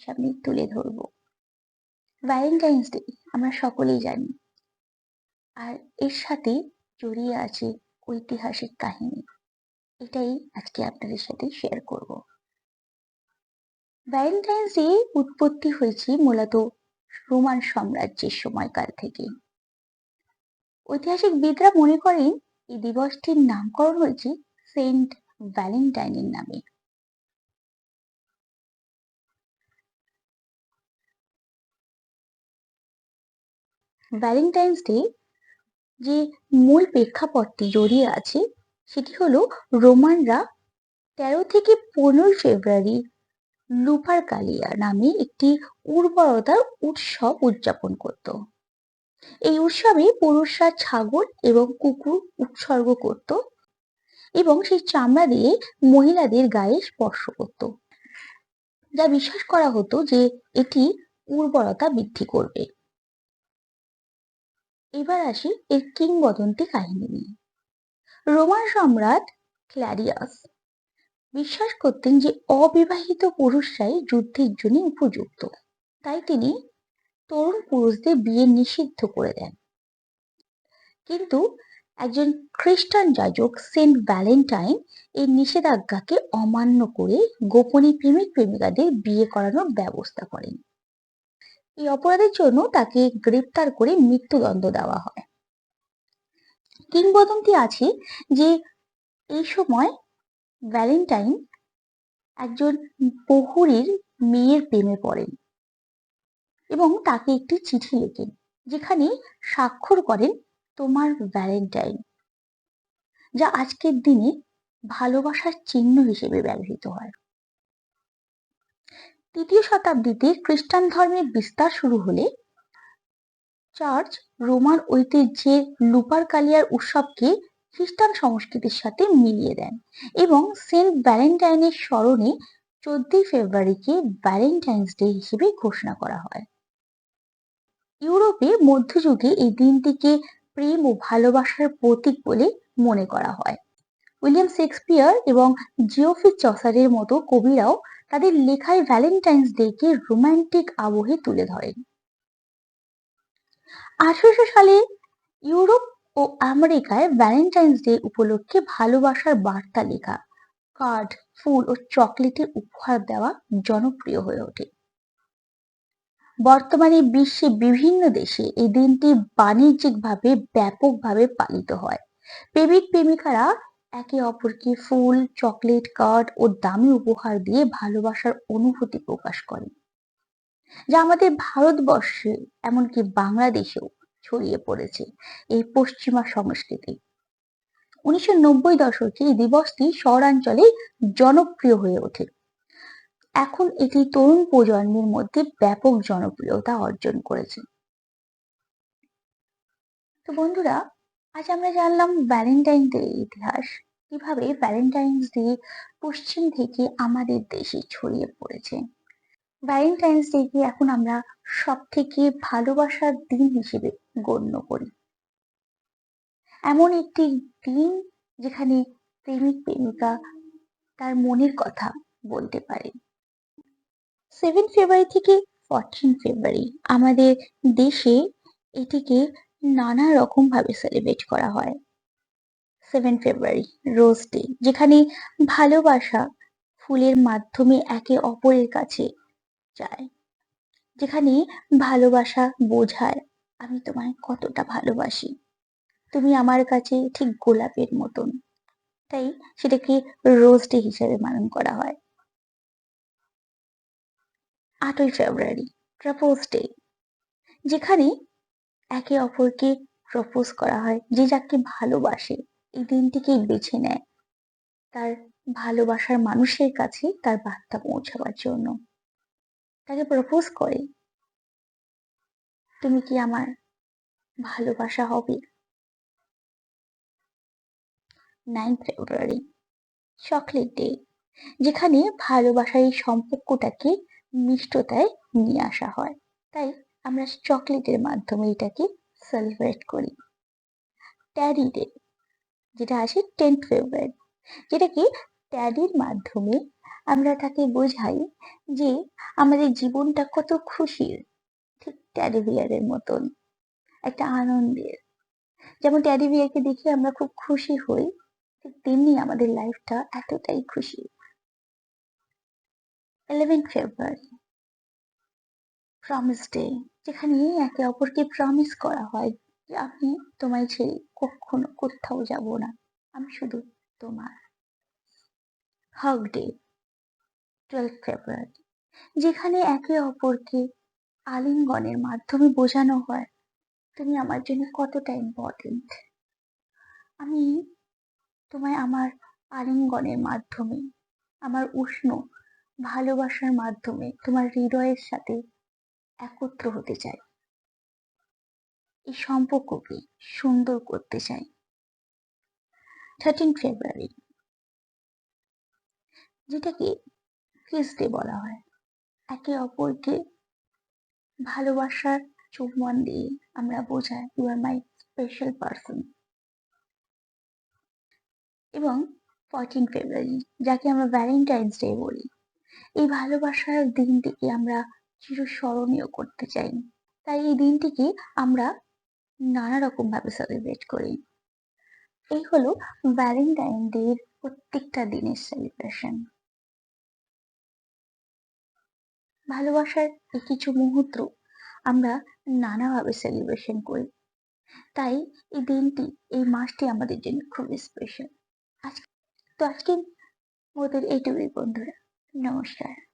সামনে তুলে ধরব। ভ্যালেন্টাইন্স ডে আমরা সকলেই জানি। আর এর সাথে জড়িয়ে আছে ঐতিহাসিক কাহিনী। এটাই আজকে আপনাদের সাথে শেয়ার করব। ভ্যালেন্টাইন্স ডে উৎপত্তি হয়েছে মূলত রোমান সাম্রাজ্যের সময়কাল থেকে। ঐতিহাসিক বিদরা মনে করেন, এই দিবসটির নামকরণ হয়েছে সেন্ট ভ্যালেন্টাইনের নামে। ভ্যালেন্টাইন্স ডে যে মূল প্রেক্ষাপটটি জড়িয়ে আছে, সেটি হলো রোমানরা তেরো থেকে পনেরোই ফেব্রুয়ারি লুপার কালিয়া নামে একটি উর্বরতার উৎসব উদযাপন করত। এই উৎসবে পুরুষরা ছাগল এবং কুকুর উৎসর্গ করত এবং সেই চামড়া দিয়ে মহিলাদের গায়ে স্পর্শ করত। যা বিশ্বাস করা হতো যে এটি উর্বরতা বৃদ্ধি করবে। এবার আসি এর কিংবদন্তি কাহিনী নিয়ে। রোমান সম্রাট ক্ল্যারিয়াস বিশ্বাস করতেন যে অবিবাহিত পুরুষরাই যুদ্ধের জন্য উপযুক্ত। তাই তিনি তরুণ পুরুষদের বিয়ে নিষিদ্ধ করে দেন। কিন্তু একজন খ্রিস্টান যাজক সেন্ট ভ্যালেন্টাইন এই নিষেধাজ্ঞাকে অমান্য করে গোপনে প্রেমিক প্রেমিকাদের বিয়ে করানোর ব্যবস্থা করেন। এই অপরাধের জন্য তাকে গ্রেপ্তার করে মৃত্যুদণ্ড দেওয়া হয়। কিংবদন্তি আছে যে এই সময় ভ্যালেন্টাইন একজন বহুরীর মেয়ের প্রেমে পড়েন এবং তাকে একটি চিঠি লেখেন যেখানে স্বাক্ষর করেন, তোমার ভ্যালেন্টাইন যা আজকের দিনে ভালোবাসার চিহ্ন হিসেবে ব্যবহৃত হয়। তৃতীয় শতাব্দীতে খ্রিস্টান ধর্মের বিস্তার শুরু হলে চার্চ রোমান ঐতিহ্যের লুপার কালিয়ার উৎসবকে খ্রিস্টান সংস্কৃতির সাথে মিলিয়ে দেন এবং সেন্ট ভ্যালেন্টাইনের স্মরণে চোদ্দই ফেব্রুয়ারিকে ভ্যালেন্টাইন্স ডে হিসেবে ঘোষণা করা হয়। ইউরোপে মধ্যযুগে এই দিনটিকে প্রেম ও ভালোবাসার প্রতীক বলে মনে করা হয়। উইলিয়াম শেক্সপিয়ার এবং জিওফি চসারের মতো কবিরাও তাদের লেখায় ভ্যালেন্টাইন্স ডেকে রোমান্টিক আবহে তুলে ধরেন। আঠারোশো সালে ইউরোপ ও আমেরিকায় ভ্যালেন্টাইন্স ডে উপলক্ষে ভালোবাসার বার্তা লেখা, কার্ড, ফুল ও চকলেটের উপহার দেওয়া জনপ্রিয় হয়ে ওঠে। বর্তমানে বিশ্বে বিভিন্ন দেশে এই দিনটি বাণিজ্যিকভাবে ব্যাপকভাবে পালিত হয়। প্রেমিক প্রেমিকারা একে অপরকে ফুল, চকলেট, কার্ড ও দামি উপহার দিয়ে ভালোবাসার অনুভূতি প্রকাশ করে। যা আমাদের ভারতবর্ষে, এমনকি বাংলাদেশেও ছড়িয়ে পড়েছে এই পশ্চিমা সংস্কৃতি। উনিশশো নব্বই দশকে এই দিবসটি শহরাঞ্চলে জনপ্রিয় হয়ে ওঠে। এখন এটি তরুণ প্রজন্মের মধ্যে ব্যাপক জনপ্রিয়তা অর্জন করেছে। তো বন্ধুরা আজ আমরা জানলাম ভ্যালেন্টাইন ডে ইতিহাস। কীভাবে ভ্যালেন্টাইন্স ডে পশ্চিম থেকে আমাদের দেশে ছড়িয়ে পড়েছে। ভ্যালেন্টাইন্স ডে কে এখন আমরা সব থেকে ভালোবাসার দিন হিসেবে গণ্য করি। এমন একটি দিন যেখানে প্রেমিক, প্রেমিকা তার মনের কথা বলতে পারে। সেভেন ফেব্রুয়ারি থেকে ফরটিন ফেব্রুয়ারি আমাদের দেশে এটিকে নানা রকম ভাবে সেলিব্রেট করা হয়। সেভেন ফেব্রুয়ারি রোজ ডে যেখানে ভালোবাসা ফুলের মাধ্যমে একে অপরের কাছে যায়, যেখানে ভালোবাসা বোঝায়, আমি তোমায় কতটা ভালোবাসি। তুমি আমার কাছে ঠিক গোলাপের মতন। তাই সেটাকে রোজ ডে হিসেবে পালন করা হয়। আটই ফেব্রুয়ারি প্রপোজ ডে যেখানে একে অপরকে প্রপোজ করা হয় যে যাকে ভালোবাসে। এই দিনটিকেই বেছে নেয় তার ভালোবাসার মানুষের কাছে তার বার্তা পৌঁছাবার জন্য। তাকে প্রপোজ করে, তুমি কি আমার ভালোবাসা হবে? নাইন ফেব্রুয়ারি চকলেট ডে যেখানে ভালোবাসার এই সম্পর্কটাকে মিষ্টতায় নিয়ে আসা হয়। তাই আমরা চকলেটের মাধ্যমে এটাকে সেলিব্রেট করি। ট্যাডি ডে যেটা আসে টেন্থ ফেব্রুয়ারি যেটাকে ট্যাডির মাধ্যমে আমরা তাকে বোঝাই যে আমাদের জীবনটা কত খুশির, ঠিক ট্যাডি বিয়ারের মতন, একটা আনন্দের। যেমন ট্যাডি বিয়ারকে দেখে আমরা খুব খুশি হই, ঠিক তেমনি আমাদের লাইফটা এতটাই খুশি। ইলেভেন ফেব্রুয়ারি প্রমিস ডে যেখানে একে অপরকে প্রমিস করা হয় যে আমি তোমায় ছেড়ে কখনো কোথাও যাব না, আমি শুধু তোমার। হক ডে টুয়েলভ ফেব্রুয়ারি যেখানে একে অপরকে আলিঙ্গনের মাধ্যমে বোঝানো হয়, তুমি আমার জন্য কতটা ইম্পর্টেন্ট আমি তোমায় আমার আলিঙ্গনের মাধ্যমে, আমার উষ্ণ ভালোবাসার মাধ্যমে, তোমার হৃদয়ের সাথে একত্র হতে চাই। এই সম্পর্ককে সুন্দর করতে চাই। থার্টিন ফেব্রুয়ারি যেটাকে কিস ডে বলা হয়। একে অপরকে ভালোবাসার চুম্বন দিয়ে আমরা বোঝাই you are my special person এবং ফর্টিন ফেব্রুয়ারি যাকে আমরা ভ্যালেন্টাইন্স ডে বলি, এই ভালোবাসার দিনটিকে আমরা চিরস্মরণীয় করতে চাই। তাই এই দিনটিকে আমরা নানা রকম ভাবে সেলিব্রেট করি। এই হলো ভ্যালেন্টাইন ডের প্রত্যেকটা দিনের সেলিব্রেশন ভালোবাসার এই কিছু মুহূর্ত আমরা নানাভাবে সেলিব্রেশন করি। তাই এই দিনটি, এই মাসটি আমাদের জন্য খুবই স্পেশাল আজকে, তো আজকে ওদের এইটুকুই বন্ধুরা। নমস্কার।